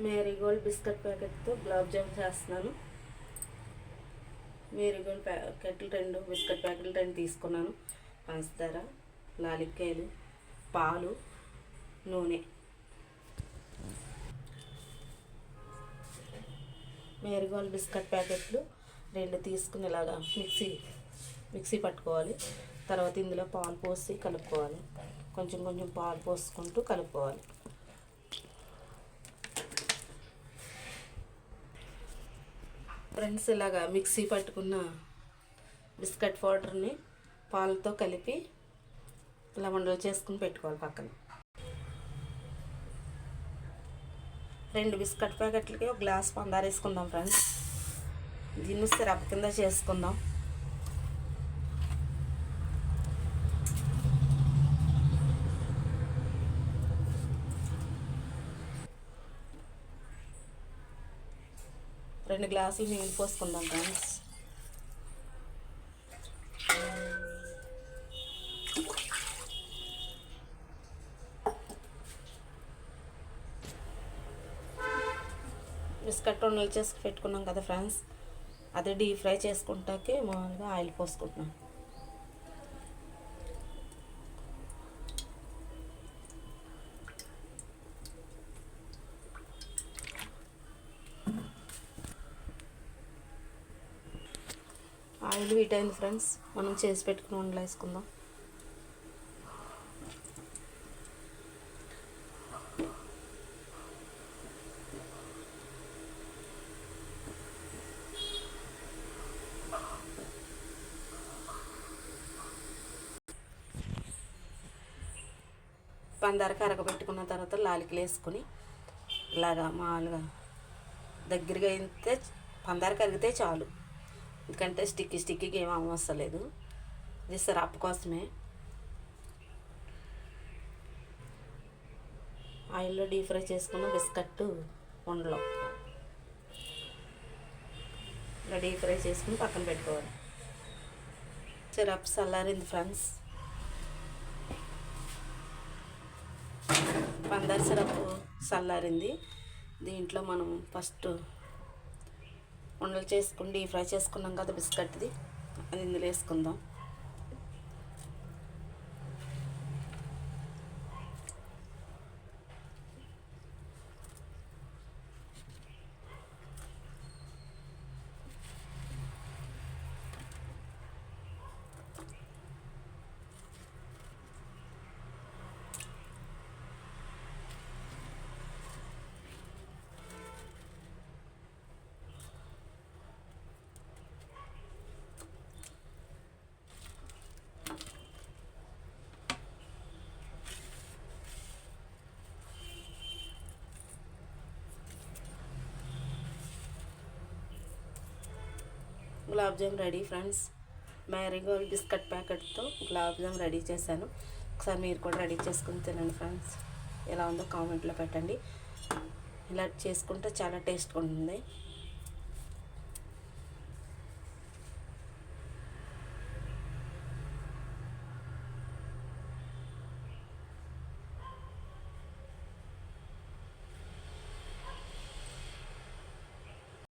Marigold biscuit ప్యాకెట్తో గులాబ్ జామ్ చేస్తున్నాను. Marigold ప్యాకెట్లు రెండు బిస్కెట్ ప్యాకెట్లు రెండు తీసుకున్నాను. పంచదార లాలిక్కాయలు పాలు నూనె. మేరీగోల్డ్ బిస్కెట్ ప్యాకెట్లు రెండు తీసుకుని ఇలాగా మిక్సీ మిక్సీ పట్టుకోవాలి. తర్వాత ఇందులో పాలు పోసి కలుపుకోవాలి. కొంచెం కొంచెం పాలు పోసుకుంటూ కలుపుకోవాలి. ఫ్రెండ్స్ ఇలాగా మిక్సీ పట్టుకున్న బిస్కెట్ పౌడర్ని పాలతో కలిపి ఇలా వండలు చేసుకుని పెట్టుకోవాలి పక్కన. రెండు బిస్కెట్ ప్యాకెట్లకి ఒక గ్లాస్ పందారు వేసుకుందాం ఫ్రెండ్స్. దీన్ని సిరప్ కింద చేసుకుందాం. రెండు గ్లాసులు నీళ్ళు పోసుకుందాం ఫ్రెండ్స్ బిస్కెట్ ఉండలు చేసి పెట్టుకున్నాం కదా ఫ్రెండ్స్ అదే డీప్ ఫ్రై చేసుకుంటాకే మామూలుగా ఆయిల్ పోసుకుంటున్నాం. ఆయిల్ హీట్ అయింది ఫ్రెండ్స్. మనం చేసి పెట్టుకుని వండలు వేసుకుందాం. పందారక అరగబెట్టుకున్న తర్వాత లాలికలు వేసుకొని ఇలాగా మామూలుగా దగ్గరగా అయితే పందారక అరిగితే చాలు. ఎందుకంటే స్టిక్కి స్టిక్కి ఏం అవసరం లేదు ఇది సిరప్ కోసమే. ఆయిల్లో డీప్ ఫ్రై చేసుకున్న బిస్కట్ ఉండలో. ఇలా డీప్ ఫ్రై చేసుకుని పక్కన పెట్టుకోవాలి. సిరప్ చల్లారింది ఫ్రెండ్స్ పందార్ సిరప్ చల్లారింది. దీంట్లో మనం ఫస్ట్ ఉండలు చేసుకుని డీప్ ఫ్రై చేసుకున్నాం కదా బిస్కెట్ది అది ఇందులో వేసుకుందాం. Gulab jam ready friends. Marigold biscuit ప్యాకెట్తో gulab jam ready చేశాను. ఒకసారి మీరు కూడా రెడీ చేసుకుని తినండి ఫ్రెండ్స్. ఎలా ఉందో కామెంట్లో పెట్టండి. ఇలా చేసుకుంటే చాలా టేస్ట్గా ఉంటుంది.